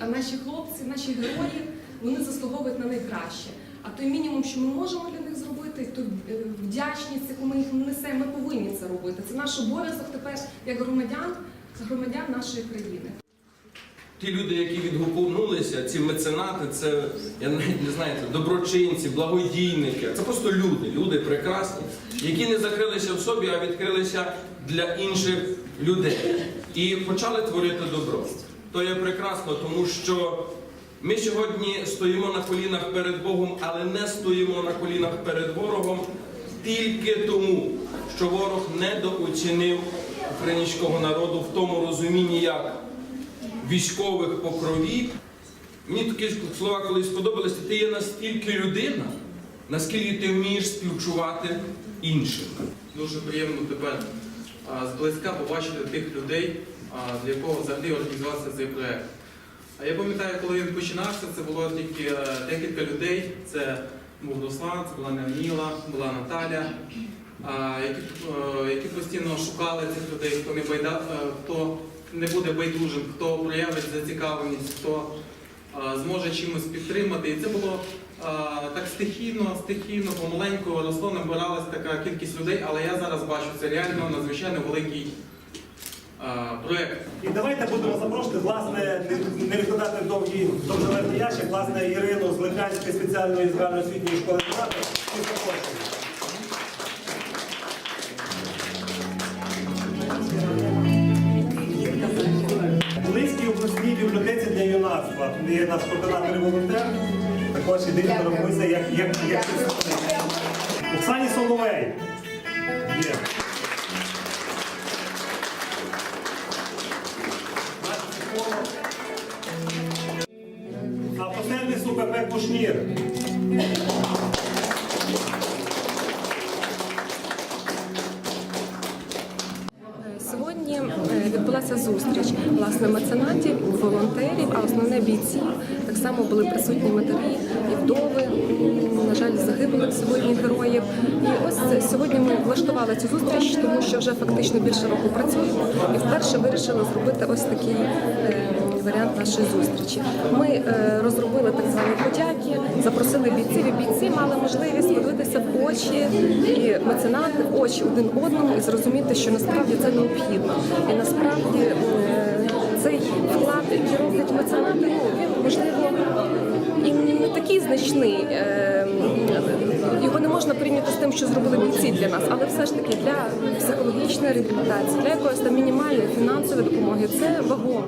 наші хлопці, наші герої, вони заслуговують на найкраще. А той мінімум, що ми можемо для них зробити, ту е, вдячність, яку ми їх несемо, ми повинні це робити. Це наш обов'язок тепер як громадян, громадян нашої країни. Ті люди, які відгукнулися, ці меценати, це я навіть не знаю, це доброчинці, благодійники. Це просто люди, люди прекрасні, які не закрилися в собі, а відкрилися для інших людей. І почали творити добро. То є прекрасно, тому що ми сьогодні стоїмо на колінах перед Богом, але не стоїмо на колінах перед ворогом тільки тому, що ворог недооцінив українського народу в тому розумінні, як військових покровів. Мені такі слова колись сподобалися, ти є настільки людина, наскільки ти вмієш співчувати іншим. Дуже приємно тепер а, зблизька побачити тих людей, для якого взагалі організувався цей проект. А я пам'ятаю, коли він починався, це було тільки е, декілька людей. Це був Руслан, це була Неоніла, була Наталя, які, е, які постійно шукали цих людей, хто не байда, е, хто не буде байдужим, хто проявить зацікавленість, хто зможе чимось підтримати. І це було так стихійно, стихійно, помаленьку росло, набиралась така кількість людей, але я зараз бачу, це реально надзвичайно великий а, проект. І давайте будемо запрошувати, власне, не- відкладати довгий довжелезний ящик, власне, Ірину з Липнянської спеціальної загальноосвітньої школи театру. і запрошуємо. Обласній бібліотеці для юнацтва є наш координатор і волонтер. Також і директором мисля, як, як, як представник. Оксані Соловей. Є. сервісу ПП Кушнір. Сьогодні е, відбулася зустріч власне меценатів, волонтерів, а основне бійців. Так само були присутні матері і вдови, на жаль, загиблих сьогодні героїв. І ось сьогодні ми влаштували цю зустріч, тому що вже фактично більше року працюємо і вперше вирішили зробити ось такий е, варіант нашої зустрічі. Ми е, розробили так звані подяки, запросили бійців, і бійці мали можливість подивитися в очі і меценати очі один одному і зрозуміти, що насправді це необхідно. І насправді е, цей вклад, який роблять меценати, ну він можливо і не такий значний. е, Його не можна порівняти з тим, що зробили бійці для нас, але все ж таки для психологічної реабілітації, для якоїсь там мінімальної фінансової допомоги це вагомо.